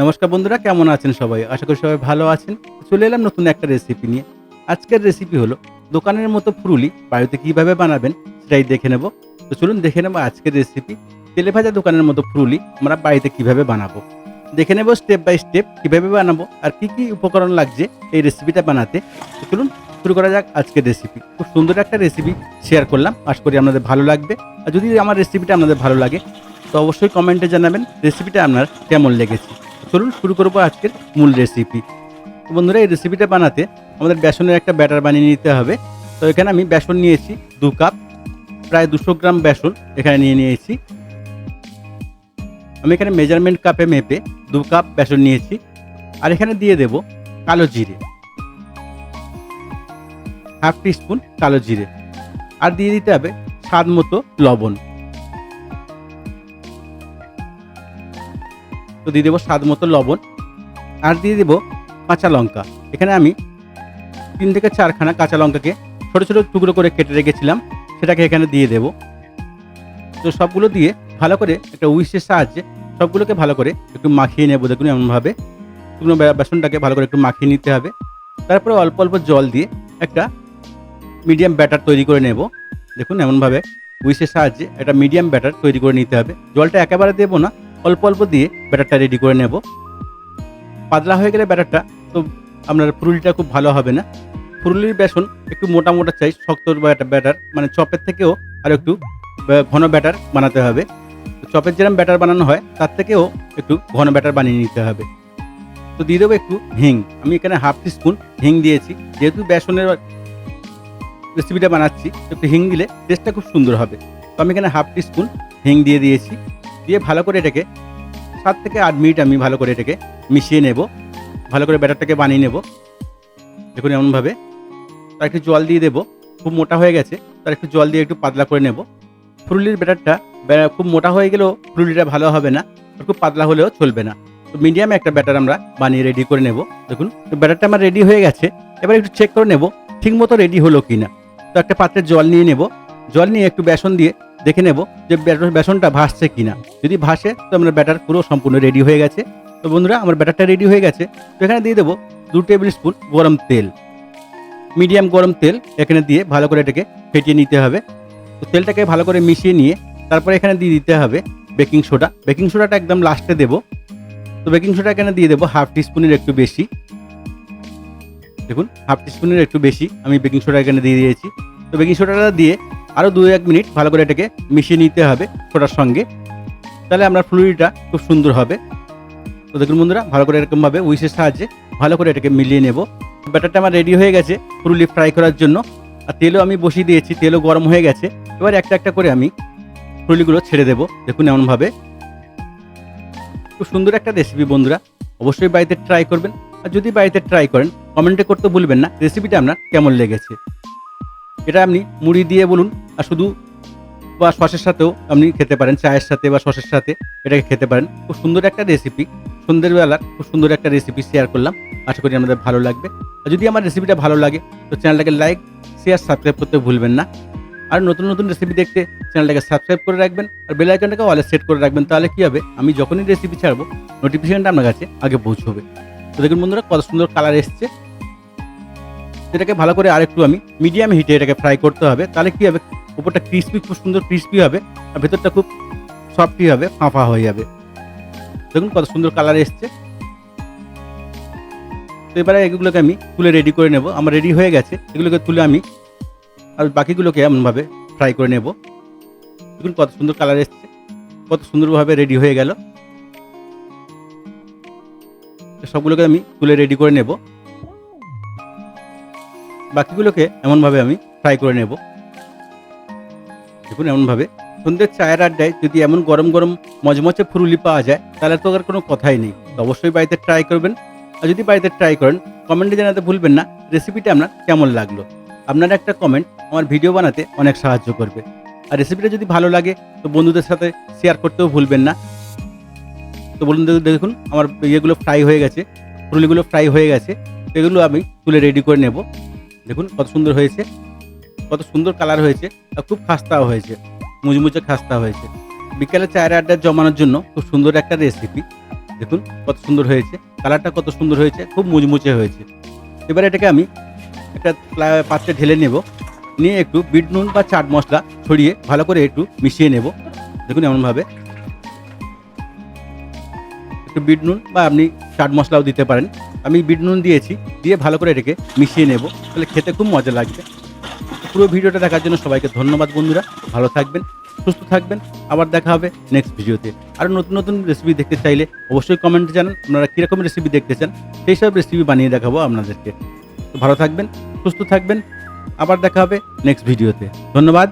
নমস্কার বন্ধুরা, কেমন আছেন সবাই? আশা করি সবাই ভালো আছেন। চলে এলাম নতুন একটা রেসিপি নিয়ে। আজকের রেসিপি হলো দোকানের মতো ফুরুলি, বাড়িতে কীভাবে বানাবেন সেটাই দেখে নেব। তো চলুন দেখে নেব আজকের রেসিপি তেলে ভাজা দোকানের মতো ফুরুলি, আমরা বাড়িতে কীভাবে বানাবো? দেখে নেব স্টেপ বাই স্টেপ কীভাবে বানাবো আর কি কি উপকরণ লাগছে এই রেসিপিটা বানাতে। তো চলুন শুরু করা যাক আজকের রেসিপি খুব সুন্দর একটা রেসিপি শেয়ার করলাম। আশা করি আপনাদের ভালো লাগবে। আর যদি আমার রেসিপিটা আপনাদের ভালো লাগে, তো অবশ্যই কমেন্টে জানাবেন রেসিপিটা আপনার কেমন লেগেছে। চলুন শুরু করব আজকের মূল রেসিপি বন্ধুরা, এই রেসিপিটা বানাতে আমাদের বেসনের একটা ব্যাটার বানিয়ে নিতে হবে। তো এখানে আমি বেসন নিয়েছি দু কাপ, প্রায় দুশো গ্রাম বেসন এখানে নিয়ে নিয়েছি। আমি এখানে মেজারমেন্ট কাপে মেপে দু কাপ বেসন নিয়েছি। আর এখানে দিয়ে দেব কালো জিরে। হাফ টিস্পুন কালো জিরে। আর দিয়ে দিতে হবে স্বাদ মতো লবণ। তো দিয়ে দেবো স্বাদ মতো লবণ আর দিয়ে দেবো কাঁচা লঙ্কা। এখানে আমি তিন থেকে চারখানা কাঁচা লঙ্কাকে ছোটো ছোটো টুকরো করে কেটে রেখেছিলাম, সেটাকে এখানে দিয়ে দেবো। তো সবগুলো দিয়ে ভালো করে একটা উইসের সাহায্যে সবগুলোকে ভালো করে একটু মাখিয়ে নেব, দেখুন এমনভাবে। শুকনো বেসনটাকে ভালো করে একটু মাখিয়ে নিতে হবে। তারপরে অল্প অল্প জল দিয়ে একটা মিডিয়াম ব্যাটার তৈরি করে নেব। দেখুন এমনভাবে উইসের সাহায্যে একটা মিডিয়াম ব্যাটার তৈরি করে নিতে হবে। জলটা একেবারে দেবো না অল্প অল্প দিয়ে ব্যাটারটা রেডি করে নেব। পাতলা হয়ে গেলে ব্যাটারটা তো আপনার ফুরুলিটা খুব ভালো হবে না। ফুরুলির বেসন একটু মোটা মোটা চাই শক্ত ব্যাটার মানে চপের থেকেও আর একটু ঘন ব্যাটার বানাতে হবে। চপের যেরকম ব্যাটার বানানো হয়, তার থেকেও একটু ঘন ব্যাটার বানিয়ে নিতে হবে। তো দিয়ে দেবো একটু হিং। আমি এখানে হাফ টি স্পুন হিং দিয়েছি। যেহেতু বেসনের রেসিপিটা বানাচ্ছি, একটু হিং দিলে টেস্টটা খুব সুন্দর হবে। তো আমি এখানে হাফ টি স্পুন হিং দিয়ে দিয়েছি। দিয়ে ভালো করে এটাকে সাত থেকে আট মিনিট আমি ভালো করে এটাকে মিশিয়ে নেব। ভালো করে ব্যাটারটাকে বানিয়ে নেব। দেখুন এমনভাবে। তার একটু জল দিয়ে দেবো। খুব মোটা হয়ে গেছে। তার একটু জল দিয়ে একটু পাতলা করে নেব। ফুরুলির ব্যাটারটা ব্যাটা- খুব মোটা হয়ে গেলেও ফুরুলিটা ভালো হবে না। খুব পাতলা হলেও চলবে না। তো মিডিয়ামে একটা ব্যাটার আমরা বানিয়ে রেডি করে নেব। দেখুন, তো ব্যাটারটা আমার রেডি হয়ে গেছে। এবার একটু চেক করে নেব, ঠিক মতো রেডি হলো কি না তো একটা পাত্রে জল নিয়ে নেব। জল নিয়ে একটু বেসন দিয়ে দেখে নেব যে বেসনটা ভাসছে কিনা। যদি ভাসে, তো আমার ব্যাটার পুরো সম্পূর্ণ রেডি হয়ে গেছে। তো বন্ধুরা, আমার ব্যাটারটা রেডি হয়ে গেছে। তো এখানে দিয়ে দেবো দু টেবিল স্পুন গরম তেল। মিডিয়াম গরম তেল এখানে দিয়ে ভালো করে এটাকে ফেটিয়ে নিতে হবে। তো তেলটাকে ভালো করে মিশিয়ে নিয়ে তারপরে এখানে দিয়ে দিতে হবে বেকিং সোডা বেকিং সোডাটা একদম লাস্টে দেবো। তো বেকিং সোডা এখানে দিয়ে দেবো হাফ টিস্পুনের একটু বেশি। দেখুন হাফ টিস্পুনের একটু বেশি আমি বেকিং সোডা এখানে দিয়ে দিয়েছি। তো বেকিং সোডাটা দিয়ে আরও দু এক মিনিট ভালো করে এটাকে মিশিয়ে নিতে হবে সোডার সঙ্গে। তাহলে আপনার ফ্লুইডটা খুব সুন্দর হবে। তো দেখুন বন্ধুরা, ভালো করে এরকমভাবে উইসের সাহায্যে ভালো করে এটাকে মিলিয়ে নেব। ব্যাটারটা আমার রেডি হয়ে গেছে ফুরুলি ফ্রাই করার জন্য। আর তেলও আমি বসিয়ে দিয়েছি, তেলও গরম হয়ে গেছে। এবার একটা একটা করে আমি ফুলুলিগুলো ছেড়ে দেবো। দেখুন এমনভাবে। খুব সুন্দর একটা রেসিপি বন্ধুরা, অবশ্যই বাড়িতে ট্রাই করবেন। আর যদি বাড়িতে ট্রাই করেন কমেন্টে করতে ভুলবেন না রেসিপিটা আপনার কেমন লেগেছে। এটা আপনি মুড়ি দিয়ে বলুন আর শুধু বা সসের সাথেও আপনি খেতে পারেন, চায়ের সাথে বা সসের সাথে এটাকে খেতে পারেন। খুব সুন্দর একটা রেসিপি সন্ধ্যেবেলার খুব সুন্দর একটা রেসিপি শেয়ার করলাম। আশা করি আপনাদের ভালো লাগবে। আর যদি আমার রেসিপিটা ভালো লাগে, তো চ্যানেলটাকে লাইক শেয়ার সাবস্ক্রাইব করতে ভুলবেন না। আর নতুন নতুন রেসিপি দেখতে চ্যানেলটাকে সাবস্ক্রাইব করে রাখবেন আর বেল আইকনটাকে অলে সেট করে রাখবেন। তাহলে কী হবে? আমি যখনই রেসিপি ছাড়বো নোটিফিকেশনটা আপনার কাছে আগে পৌঁছবে। তো দেখুন বন্ধুরা, কত সুন্দর কালার এসছে। এটাকে ভালো করে আরেকটু আমি মিডিয়াম হিটে এটাকে ফ্রাই করতে হবে। তাহলে কী হবে? উপরটা ক্রিস্পি খুব সুন্দর ক্রিস্পি হবে আর ভেতরটা খুব সফটই হবে, ফাঁফা হয়ে যাবে। দেখুন কত সুন্দর কালার এসছে। তো এবারে এগুলোকে আমি তুলে রেডি করে নেব। আমার রেডি হয়ে গেছে। এগুলোকে তুলে আমি আর বাকিগুলোকে এমনভাবে ফ্রাই করে নেব। দেখুন কত সুন্দর কালার এসছে। কত সুন্দরভাবে রেডি হয়ে গেল। সবগুলোকে আমি তুলে রেডি করে নেব। বাকিগুলোকে এমনভাবে আমি ফ্রাই করে নেব। দেখুন এমনভাবে। সন্ধ্যের চায়ের আড্ডায় যদি এমন গরম গরম মজমচে ফুরুলি পাওয়া যায়, তাহলে তো আর কোনো কথাই নেই। তো অবশ্যই বাড়িতে ট্রাই করবেন। আর যদি বাড়িতে ট্রাই করেন কমেন্টে জানাতে ভুলবেন না। রেসিপিটা আপনার কেমন লাগল? আপনার একটা কমেন্ট আমার ভিডিও বানাতে অনেক সাহায্য করবে। আর রেসিপিটা যদি ভালো লাগে, তো বন্ধুদের সাথে শেয়ার করতেও ভুলবেন না। তো বলুন দেখুন- আমার ইয়েগুলো ফ্রাই হয়ে গেছে। ফুরুলিগুলো ফ্রাই হয়ে গেছে। এগুলো আমি তুলে রেডি করে নেব। দেখুন কত সুন্দর হয়েছে। কত সুন্দর কালার হয়েছে আর খুব খাস্তাও হয়েছে, মুচমুচে খাস্তা হয়েছে। বিকেলে চায়ের আড্ডা জমানোর জন্য খুব সুন্দর একটা রেসিপি দেখুন কত সুন্দর হয়েছে কালারটা কত সুন্দর হয়েছে, খুব মুচমুচে হয়েছে। এবার এটাকে আমি একটা পাত্রে ঢেলে নেব, নিয়ে একটু বিট নুন বা চাট মশলা ছড়িয়ে ভালো করে একটু মিশিয়ে নেব। দেখুন এমনভাবে। একটু বিট নুন বা আপনি চাট মশলাও দিতে পারেন। আমি বিট নুন দিয়েছি, দিয়ে ভালো করে এটাকে মিশিয়ে নেব, তাহলে খেতে খুব মজা লাগবে। পুরো ভিডিওটা দেখার জন্য সবাইকে ধন্যবাদ, বন্ধুরা। ভালো থাকবেন, সুস্থ থাকবেন। আবার দেখা হবে নেক্সট ভিডিওতে। আর নতুন নতুন রেসিপি দেখতে চাইলে অবশ্যই কমেন্টে জানান, আপনারা কীরকম রেসিপি দেখতে চান, সেই সব রেসিপি বানিয়ে দেখাবো আপনাদেরকে। তো ভালো থাকবেন, সুস্থ থাকবেন। আবার দেখা হবে নেক্সট ভিডিওতে। ধন্যবাদ।